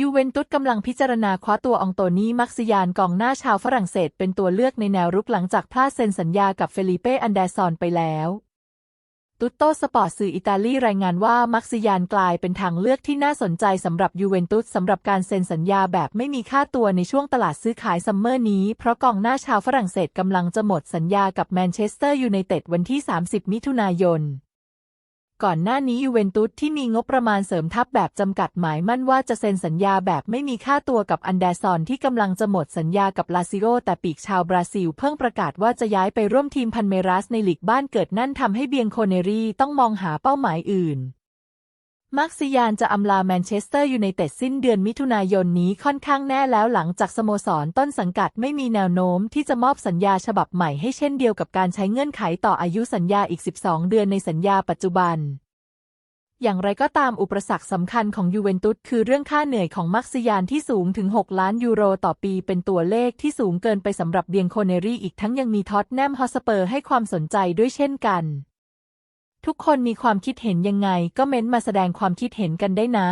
ยูเวนตุสกำลังพิจารณาคว้าตัวองโตนี่มักซิยานกองหน้าชาวฝรั่งเศสเป็นตัวเลือกในแนวรุกหลังจากพลาดเซ็นสัญญากับเฟลิเป้อันเดรซอนไปแล้ว ตุตโตสปอร์ตสื่ออิตาลีรายงานว่ามักซิยานกลายเป็นทางเลือกที่น่าสนใจสำหรับยูเวนตุสสำหรับการเซ็นสัญญาแบบไม่มีค่าตัวในช่วงตลาดซื้อขายซัมเมอร์นี้ เพราะกองหน้าชาวฝรั่งเศสกำลังจะหมดสัญญากับแมนเชสเตอร์ยูไนเต็ดวันที่ 30 มิถุนายน ก่อนหน้านี้ยูเวนตุสที่มีงบประมาณเสริมทัพแบบจำกัดหมายมั่นว่าจะเซ็นสัญญาแบบไม่มีค่าตัวกับอันเดรซอนที่กำลังจะหมดสัญญากับลาซิโอแต่ปีกชาวบราซิลเพิ่งประกาศว่าจะย้ายไปร่วมทีมพันเมรัสในลีกบ้านเกิดนั่นทำให้เบียงโคเนรีต้องมองหาเป้าหมายอื่น มักซิยานจะอำลาแมนเชสเตอร์ยูไนเต็ดสิ้นเดือนมิถุนายนนี้ค่อนข้างแน่แล้วหลังจากสโมสรต้นสังกัดไม่มีแนวโน้มที่จะมอบสัญญาฉบับใหม่ให้เช่นเดียวกับการใช้เงื่อนไขต่ออายุสัญญาอีก 12 เดือนในสัญญาปัจจุบัน อย่างไรก็ตามอุปสรรคสำคัญของยูเวนตุสคือเรื่องค่าเหนื่อยของมักซิยานที่สูงถึง 6 ล้านยูโรต่อปีเป็นตัวเลขที่สูงเกินไปสำหรับเดียงโคเนรีอีกทั้งยังมีท็อตแนมฮอสเปอร์ให้ความสนใจด้วยเช่นกัน ทุกคนมีความคิดเห็นยังไงก็เม้นต์มาแสดงความคิดเห็นกันได้นะ